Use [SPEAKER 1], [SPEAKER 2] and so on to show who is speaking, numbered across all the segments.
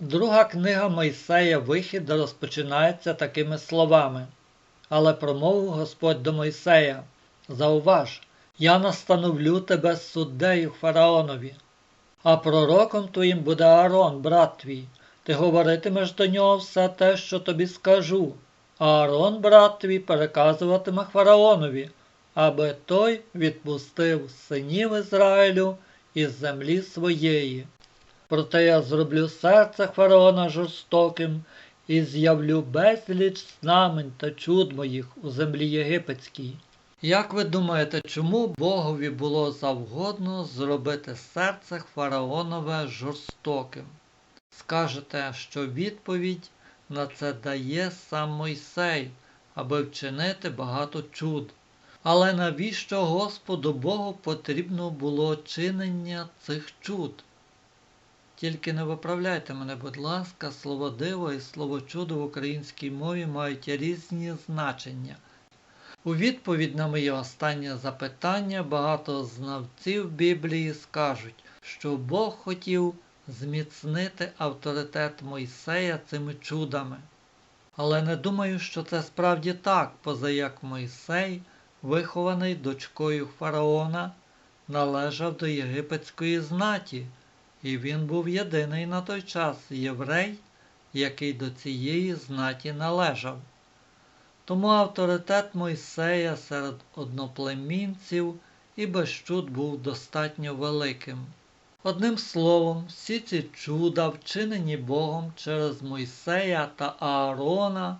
[SPEAKER 1] Друга книга Мойсея Вихід розпочинається такими словами. Але промовив Господь до Мойсея: Зауваж, я настановлю тебе суддею фараонові, а пророком твоїм буде Аарон, брат твій. Ти говоритимеш до нього все те, що тобі скажу, а Аарон, брат твій, переказуватиме фараонові, аби той відпустив синів Ізраїлю із землі своєї. Проте я зроблю серце фараона жорстоким і з'явлю безліч знамень та чуд моїх у землі єгипетській. Як ви думаєте, чому Богові було завгодно зробити серце фараонове жорстоким? Скажете, що відповідь на це дає сам Мойсей, аби вчинити багато чуд. Але навіщо Господу Богу потрібно було чинення цих чуд? Тільки не виправляйте мене, будь ласка, слово диво і слово чудо в українській мові мають різні значення. У відповідь на моє останнє запитання багато знавців Біблії скажуть, що Бог хотів зміцнити авторитет Мойсея цими чудами. Але не думаю, що це справді так, поза як Мойсей, вихований дочкою фараона, належав до єгипетської знаті, і він був єдиний на той час єврей, який до цієї знаті належав. Тому авторитет Мойсея серед одноплемінців і без чуд був достатньо великим. Одним словом, всі ці чуда, вчинені Богом через Мойсея та Аарона,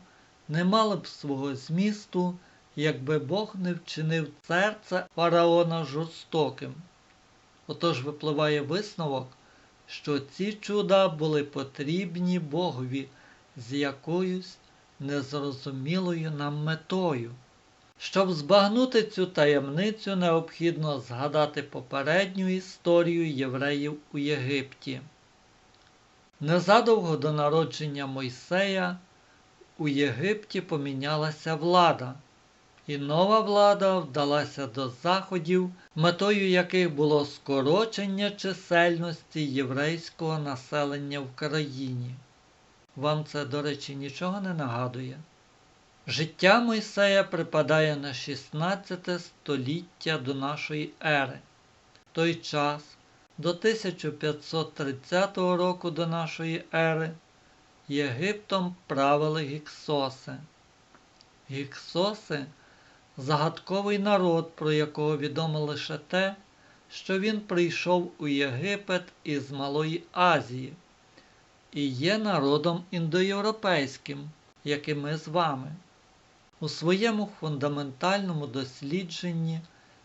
[SPEAKER 1] не мали б свого змісту, якби Бог не вчинив серце фараона жорстоким. Отож випливає висновок, що ці чуда були потрібні Богові з якоюсь незрозумілою нам метою. Щоб збагнути цю таємницю, необхідно згадати попередню історію євреїв у Єгипті. Незадовго до народження Мойсея у Єгипті помінялася влада, і нова влада вдалася до заходів, метою яких було скорочення чисельності єврейського населення в країні. Вам це, до речі, нічого не нагадує? Життя Мойсея припадає на 16 століття до нашої ери. В той час, до 1530 року до нашої ери, Єгиптом правили гіксоси. Гіксоси загадковий народ, про якого відомо лише те, що він прийшов у Єгипет із Малої Азії і є народом індоєвропейським, як і ми з вами. У своєму фундаментальному дослідженні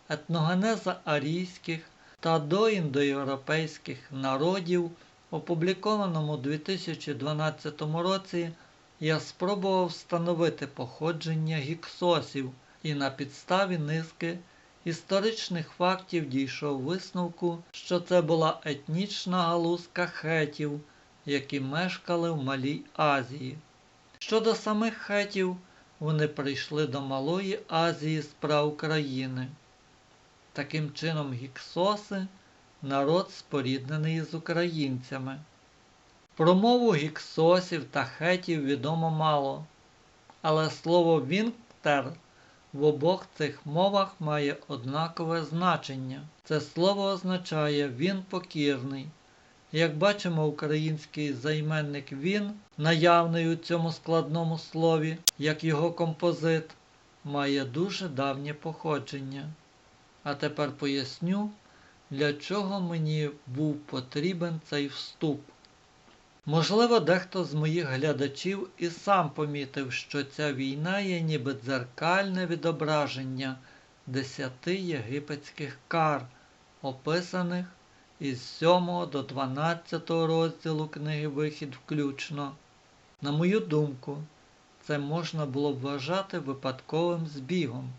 [SPEAKER 1] етногенеза арійських та доіндоєвропейських народів, опублікованому у 2012 році, я спробував встановити походження гіксосів і на підставі низки історичних фактів дійшов висновку, що це була етнічна галузка хетів, які мешкали в Малій Азії. Щодо самих хетів, вони прийшли до Малої Азії з прав країни. Таким чином, гіксоси народ споріднений з українцями. Про мову гіксосів та хетів відомо мало, але слово Вінктер в обох цих мовах має однакове значення. Це слово означає він покірний. Як бачимо, український займенник він, наявний у цьому складному слові, як його композит, має дуже давнє походження. А тепер поясню, для чого мені був потрібен цей вступ. Можливо, дехто з моїх глядачів і сам помітив, що ця війна є ніби дзеркальне відображення десяти єгипетських кар, описаних із 7 до 12 розділу книги Вихід включно. На мою думку, це можна було б вважати випадковим збігом,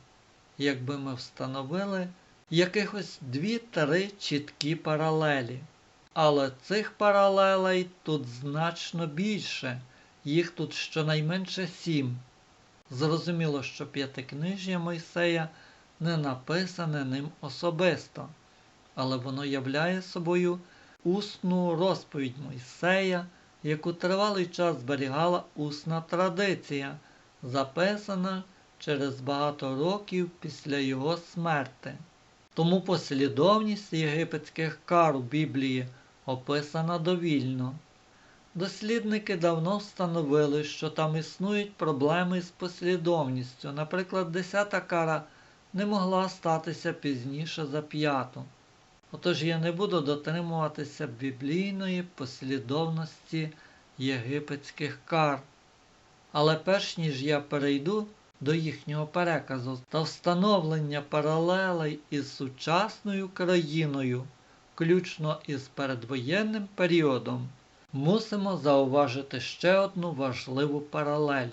[SPEAKER 1] якби ми встановили якихось дві-три чіткі паралелі. Але цих паралелей тут значно більше, їх тут щонайменше сім. Зрозуміло, що п'ятикнижжя Мойсея не написане ним особисто але воно являє собою усну розповідь Мойсея яку тривалий час зберігала усна традиція, записана через багато років після його смерти. Тому послідовність єгипетських кар у Біблії описана довільно. Дослідники давно встановили, що там існують проблеми з послідовністю. Наприклад, десята кара не могла статися пізніше за п'яту. Отож я не буду дотримуватися біблійної послідовності єгипетських кар. Але перш ніж я перейду до їхнього переказу та встановлення паралелей із сучасною країною, включно із передвоєнним періодом, мусимо зауважити ще одну важливу паралель.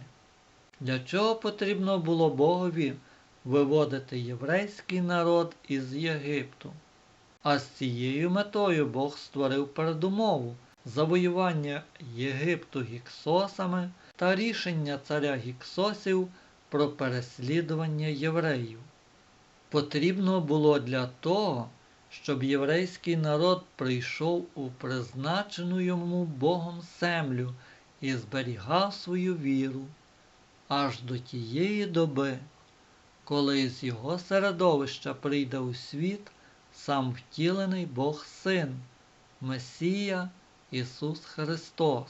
[SPEAKER 1] Для чого потрібно було Богові виводити єврейський народ із Єгипту? А з цією метою Бог створив передумову завоювання Єгипту гіксосами та рішення царя гіксосів про переслідування євреїв. Потрібно було для того, щоб єврейський народ прийшов у призначену йому Богом землю і зберігав свою віру аж до тієї доби, коли з його середовища прийде у світ сам втілений Бог Син, Месія Ісус Христос.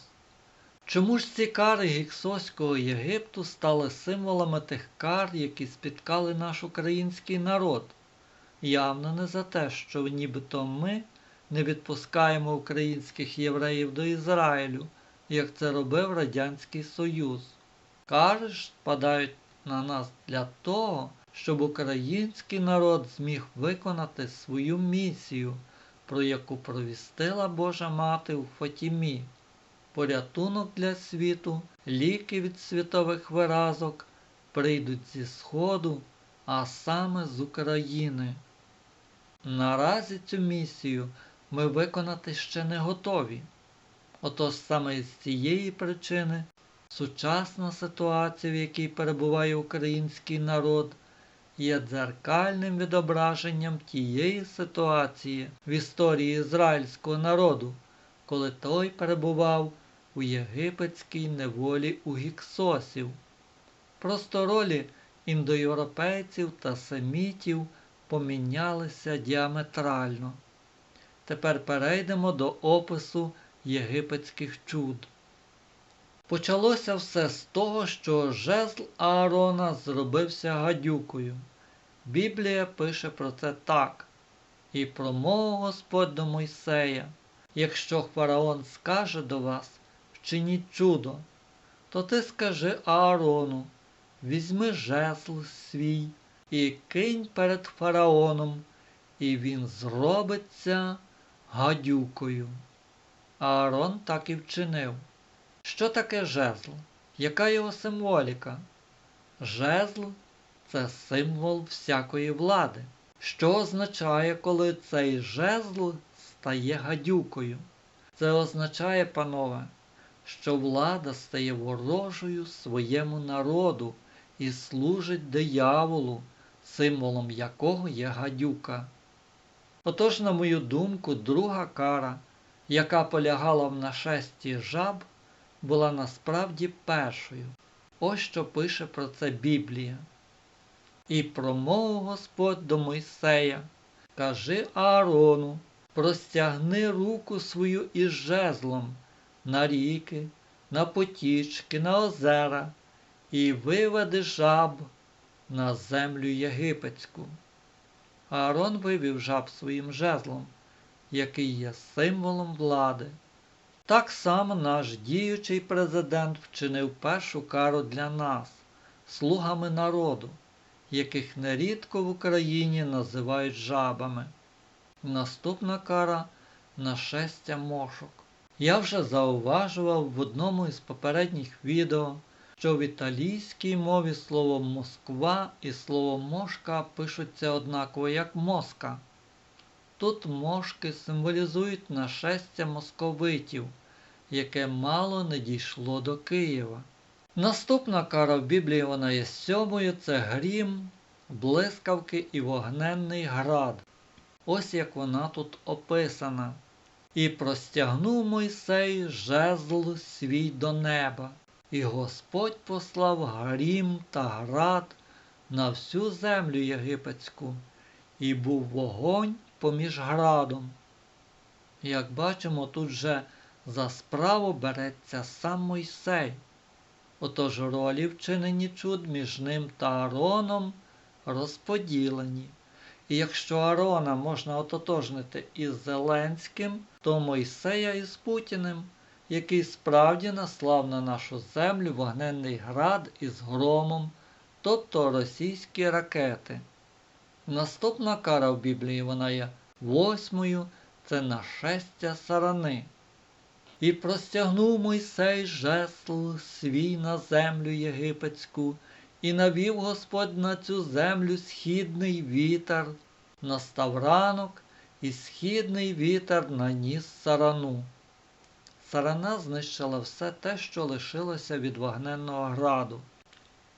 [SPEAKER 1] Чому ж ці кари гіксоського Єгипту стали символами тих кар, які спіткали наш український народ? Явно не за те, що нібито ми не відпускаємо українських євреїв до Ізраїлю, як це робив Радянський Союз. Ж спадають на нас для того, щоб український народ зміг виконати свою місію, про яку провістила Божа Мати у Фатімі. Порятунок для світу, ліки від світових виразок прийдуть зі Сходу, а саме з України. Наразі цю місію ми виконати ще не готові. Отож саме з цієї причини сучасна ситуація, в якій перебуває український народ, є дзеркальним відображенням тієї ситуації в історії ізраїльського народу, коли той перебував у єгипетській неволі у гіксосів. Просто ролі індоєвропейців та семітів помінялися діаметрально. Тепер перейдемо до опису єгипетських чуд. Почалося все з того, що жезл Аарона зробився гадюкою. Біблія пише про це так. І промовив Господь до Мойсея, якщо фараон скаже до вас, вчиніть чудо, то ти скажи Аарону, візьми жезл свій і кинь перед фараоном, і він зробиться гадюкою. Аарон так і вчинив. Що таке жезл? Яка його символіка? Жезл це символ всякої влади. Що означає, коли цей жезл стає гадюкою? Це означає, панове, що влада стає ворожою своєму народу і служить дияволу, символом якого є гадюка. Отож, на мою думку, друга кара, яка полягала в нашесті жаб, була насправді першою. Ось що пише про це Біблія. І промовив Господь до Мойсея, кажи Аарону, простягни руку свою із жезлом на ріки, на потічки, на озера, і виведи жаб на землю єгипетську. Аарон вивів жаб своїм жезлом, який є символом влади. Так само наш діючий президент вчинив першу кару для нас, слугами народу, яких нерідко в Україні називають жабами. Наступна кара нашестя мошок. Я вже зауважував в одному із попередніх відео, що в італійській мові слово Москва і слово мошка пишуться однаково як моска. Тут мошки символізують нашестя московитів, яке мало не дійшло до Києва. Наступна кара в Біблії вона є сьомою це грім, блискавки і вогненний град. Ось як вона тут описана. І простягнув Мойсей жезл свій до неба, і Господь послав грім та град на всю землю єгипетську, і був вогонь поміж градом. Як бачимо, тут же за справу береться сам Мойсей. Отож ролі вчинені чуд між ним та Аароном розподілені. І якщо Аарона можна ототожнити із Зеленським, то Мойсея із Путіним, який справді наслав на нашу землю вогненний град із громом, тобто російські ракети. Наступна кара в Біблії вона є восьмою це нашестя сарани. І простягнув Мойсей жесл свій на землю єгипетську, і навів Господь на цю землю східний вітер, настав ранок, і східний вітер наніс сарану. Сарана знищила все те, що лишилося від вогненного граду.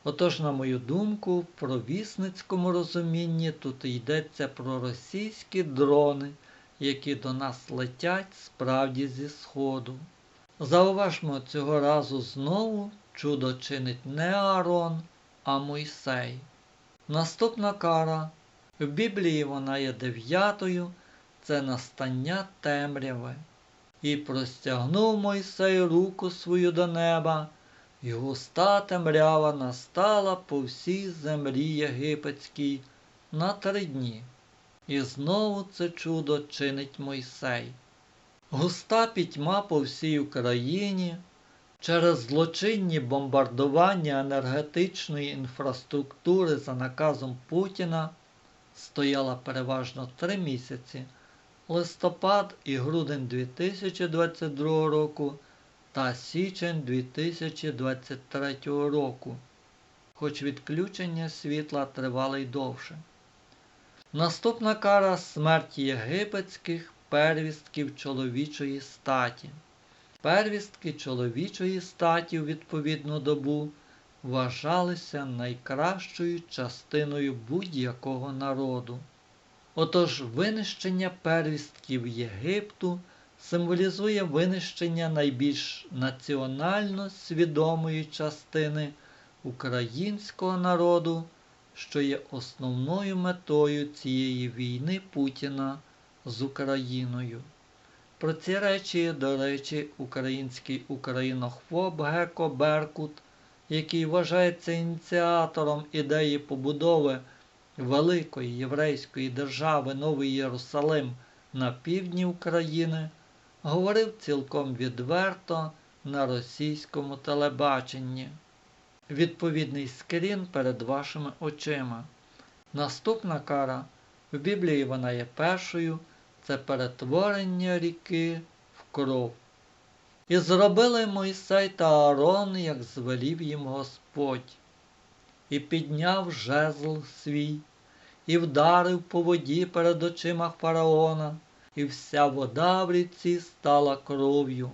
[SPEAKER 1] Отож, на мою думку, в провісницькому розумінні тут йдеться про російські дрони, які до нас летять справді зі сходу. Зауважмо цього разу знову чудо чинить не Аарон, а Мойсей. Наступна кара. В Біблії вона є дев'ятою, це настання темряви. І простягнув Мойсей руку свою до неба, і густа темрява настала по всій землі єгипетській на три дні. І знову це чудо чинить Мойсей. Густа пітьма по всій Україні через злочинні бомбардування енергетичної інфраструктури за наказом Путіна стояла переважно три місяці листопад і грудень 2022 року та січень 2023 року, хоч відключення світла тривало й довше. Наступна кара смерть єгипетських первістків чоловічої статі. Первістки чоловічої статі відповідну добу вважалися найкращою частиною будь-якого народу. Отож винищення первістків Єгипту символізує винищення найбільш національно свідомої частини українського народу, що є основною метою цієї війни Путіна з Україною. Про ці речі, до речі, український українохвоб Геко Беркут, який вважається ініціатором ідеї побудови великої єврейської держави Новий Єрусалим на півдні України, говорив цілком відверто на російському телебаченні. Відповідний скрін перед вашими очима. Наступна кара в Біблії вона є першою це перетворення ріки в кров. І зробили Мойсей та Аарон, як звелів їм Господь, і підняв жезл свій, і вдарив по воді перед очима фараона, і вся вода в ріці стала кров'ю,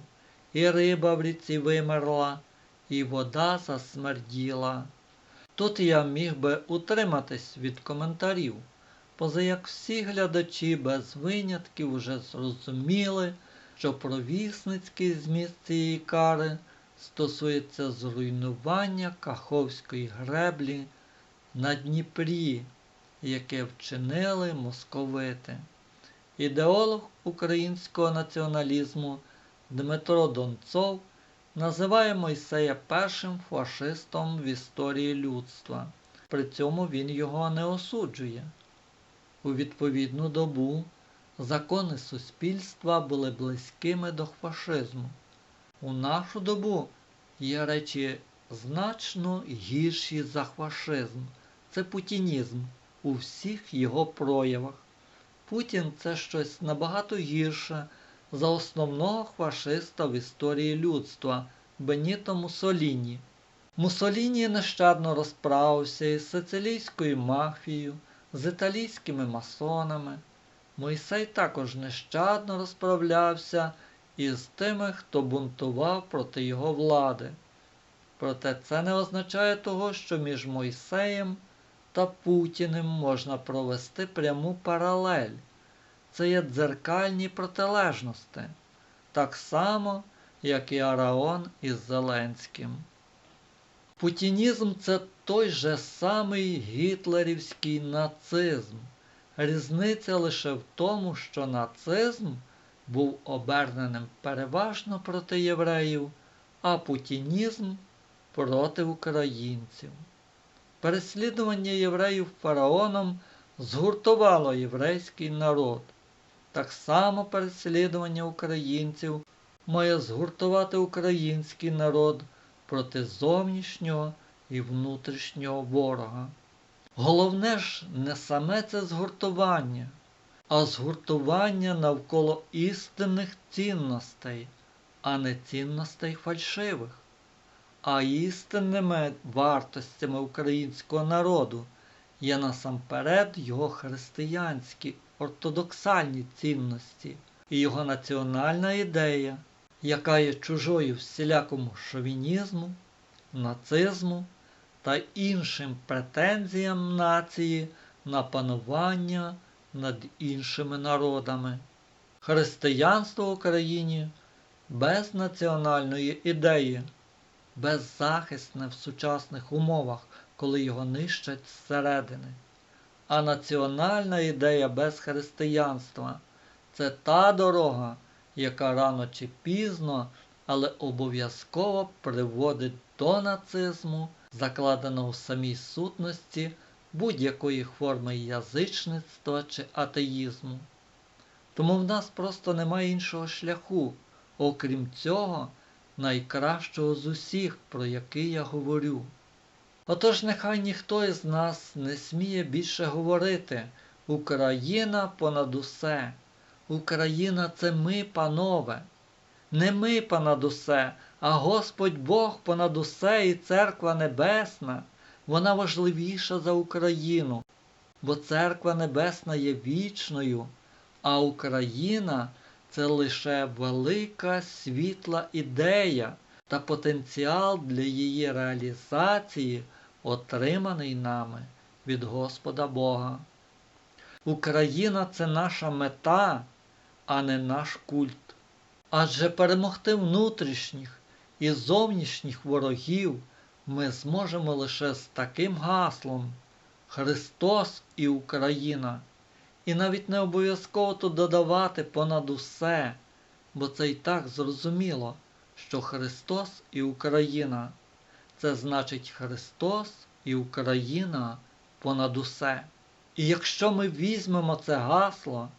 [SPEAKER 1] і риба в ріці вимерла, і вода засмерділа. Тут я міг би утриматись від коментарів, поза як всі глядачі без винятків уже зрозуміли, що провісницький зміст цієї кари стосується зруйнування Каховської греблі на Дніпрі, яке вчинили московити. Ідеолог українського націоналізму Дмитро Донцов називає Мойсея першим фашистом в історії людства. При цьому він його не осуджує. У відповідну добу закони суспільства були близькими до фашизму. У нашу добу є речі значно гірші за фашизм. Це путінізм у всіх його проявах. Путін це щось набагато гірше за основного фашиста в історії людства Беніто Мусоліні. Мусоліні нещадно розправився із сицилійською мафією, з італійськими масонами. Мойсей також нещадно розправлявся із тими, хто бунтував проти його влади. Проте це не означає того, що між Мойсеєм та Путіним можна провести пряму паралель. це є дзеркальні протилежності, так само, як і Араон із Зеленським. Путінізм це той же самий гітлерівський нацизм. Різниця лише в тому, що нацизм був оберненим переважно проти євреїв, а путінізм проти українців. Переслідування євреїв фараоном згуртувало єврейський народ. Так само переслідування українців має згуртувати український народ проти зовнішнього і внутрішнього ворога. Головне ж не саме це згуртування, а згуртування навколо істинних цінностей, а не цінностей фальшивих. А істинними вартостями українського народу є насамперед його християнські ортодоксальні цінності і його національна ідея, яка є чужою всілякому шовінізму, нацизму та іншим претензіям нації на панування над іншими народами. Християнство в Україні без національної ідеї, беззахисне в сучасних умовах, коли його нищать зсередини. А національна ідея без християнства це та дорога, яка рано чи пізно, але обов'язково приводить до нацизму, закладеного в самій сутності будь-якої форми язичництва чи атеїзму. Тому в нас просто немає іншого шляху, окрім цього, найкращого з усіх, про який я говорю. Отож нехай ніхто із нас не сміє більше говорити Україна понад усе. Україна це ми, панове. Не ми понад усе, а Господь Бог понад усе і Церква Небесна. Вона важливіша за Україну, бо Церква Небесна є вічною, а Україна це лише велика світла ідея та потенціал для її реалізації, отриманий нами від Господа Бога. Україна це наша мета, а не наш культ. Адже перемогти внутрішніх і зовнішніх ворогів ми зможемо лише з таким гаслом Христос і Україна. І навіть не обов'язково тут додавати понад усе, бо це і так зрозуміло, що Христос і Україна це значить Христос і Україна понад усе. І якщо ми візьмемо це гасло,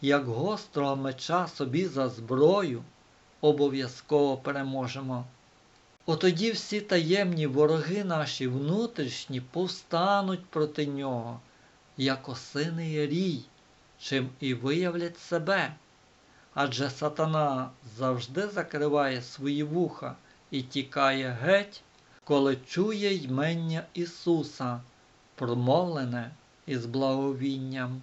[SPEAKER 1] як гострого меча собі за зброю, обов'язково переможемо. Отоді всі таємні вороги наші внутрішні повстануть проти нього, як осиний рій, чим і виявлять себе. Адже сатана завжди закриває свої вуха і тікає геть, коли чує ймення Ісуса, промовлене із благовінням.